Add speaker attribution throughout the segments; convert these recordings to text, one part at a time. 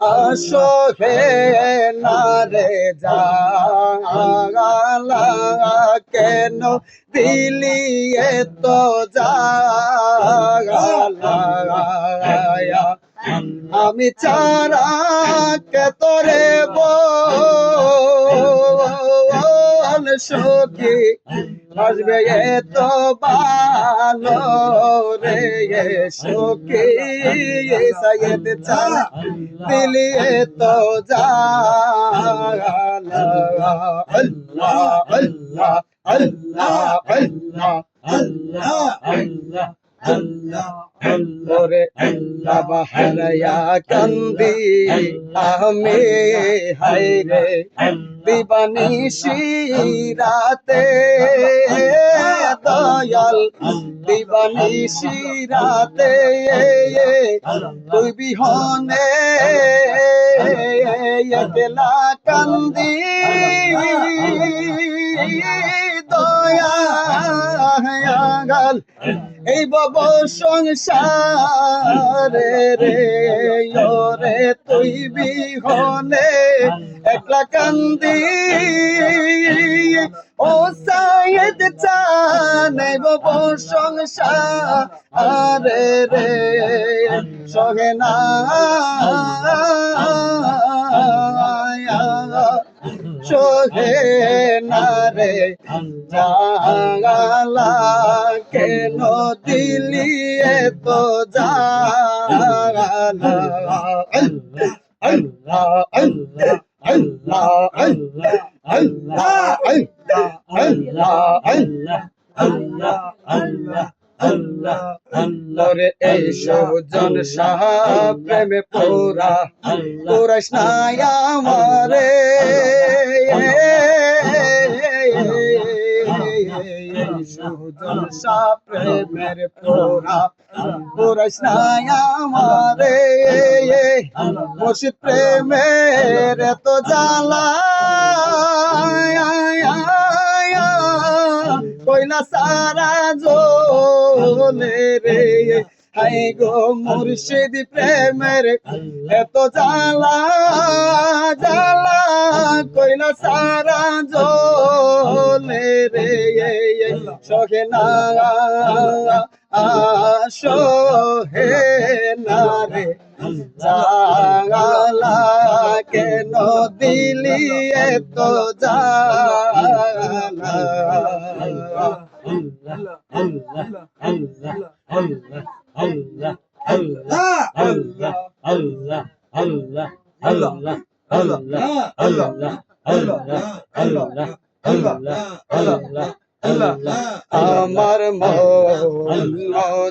Speaker 1: আসহে না রে জাগালা কেন দিলি এত জাগালা আমি চারা কে তোরে বল সখী আসবে এত ভালো রে সুখী সৈয়দ চারা দিলি এত জাগালা আল্লাহ আল্লাহ আল্লাহ আল্লাহ আল্লাহ। ওরে বাবা হারায়া কান্দি। আমি হাইরে দিবানিশি রাতে দয়াল। দিবানিশি রাতে তুই বিহনে একলা কান্দি। দয়া গাল এই বব সংসারে রে রে তুই বিহনে একলা কান্দি। ও সাইদ চান এই বব সংসারে রে সহে না সোহে না রে, জাগালা দিলি এত আল্লাহরে এই সজন শাহ প্রেমে পোরা পোরা স্নায়া মারে শাহ প্রেমের পোরা পুরাস নাই আমারে মুর্শিদ প্রেমের এত জ্বালা কইলা সারা জোলে রে হাই গো মুর্শিদ প্রেমের এত জালা জালা কইলা সারা জোলে রে সখে না আসো হে না রে জাগালা কেন দিলি এত জাগালা আমার মন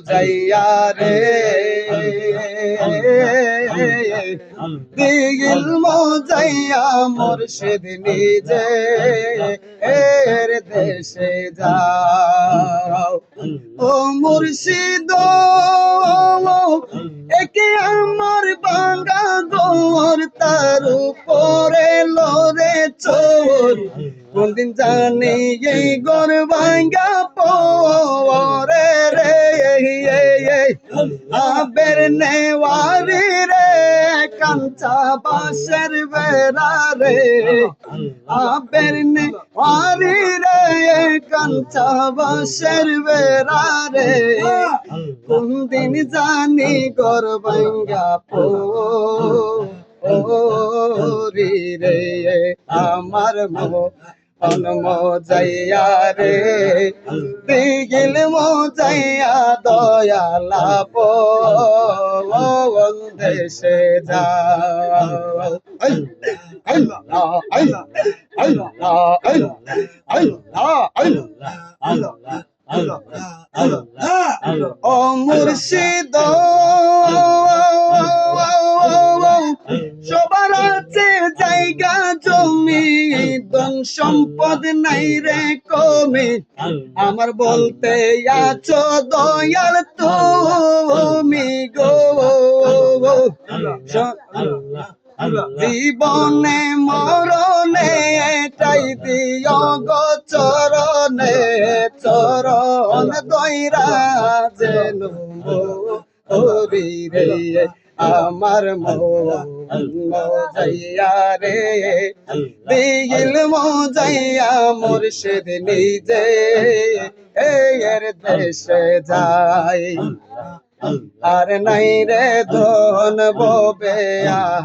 Speaker 1: যাইয়া রে দিগিল মজাইয়া মুর্শিদ নিজে, এর দেশে যাও। ও মুর্শিদ, একে আমার বাঙ্গা দোর তার উপরে লরে চোর। কোনদিন জানি এই গর ভাঙ্গা পরে রে আবের নেওয়ারি রে, কাঞ্চা বাসের বেড়া রে। আবের নেওয়ারি রে, কাঞ্চা বাসের বেড়া রে। কোনদিন জানি গর ভাঙ্গা পো রে, আমার মো জন্ম যাইয়া রে দিগিল মজাইয়া দয়ালা বল দেশে যাও ও মুর্শিদ সম্পদ নাই রে কমে। আমার বলতে আছো দয়াল তুমি গো। জীবনে মরণে চাই দিও গো চরণে। চরণ দৈরা যেন রে আমার মজাইয়া রে দিল মজাইয়া মুর্শিদ নিজে এর দেশে যায় আর নাই রে ধন ববে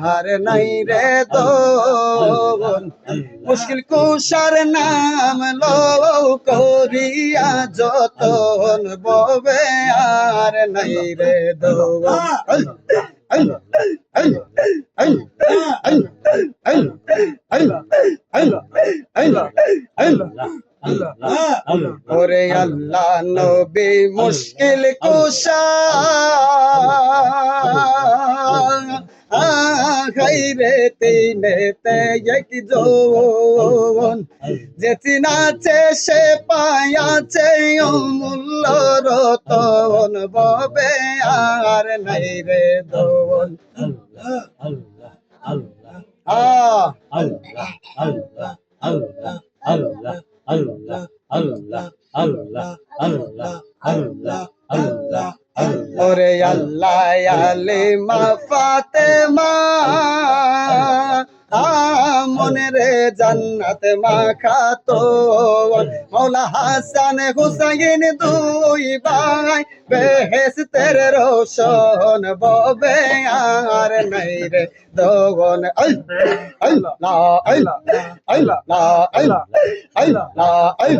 Speaker 1: আর নাই রে ধন মুশকিল কুষার নাম লো করিয়া যতন ববে আর নাই রে ধন ওরে আল্লাহ নবী মুশকিল কুশা। খাইরে তিনেতে এক জন। যে নাচে সে পায়াছে অমূল্য রতন। ববে আর নাই রে দোন। কালেমা ফাতেমা রে জান্নাত মাখাতো মৌলা হাসান হুসাইন দুই ভাই বেহেস্তের রোশন ববে আর নাই রে দোগন আই আই লা আই আই লা আই আই লা আই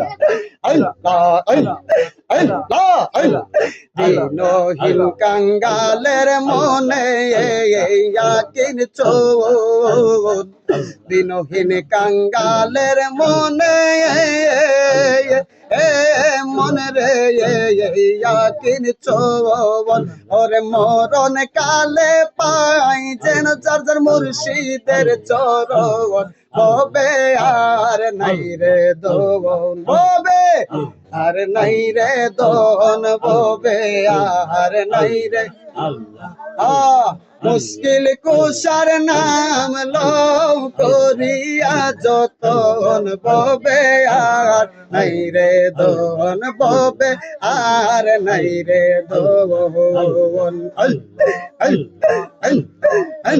Speaker 1: আই লা আই আই লা আই দিনহীন কাঙ্গালের মনে এই ইয়াকিন চোদ দিনহীন কাঙ্গালের মনে মনে রে ইয়াকিন চোবন। ওরে মরণ কালে পাই যেন চার চার মুর্শিদের চরণ। ববে আর নাই রে দোন ববে আর নাই রে দোন ববে আর নাই রে। আ, মুশকিল কুষার নাম লও করিয়া যতন। ববে আর নাই রে দোন ববে আর নাই রে দোন আল আল আল আল।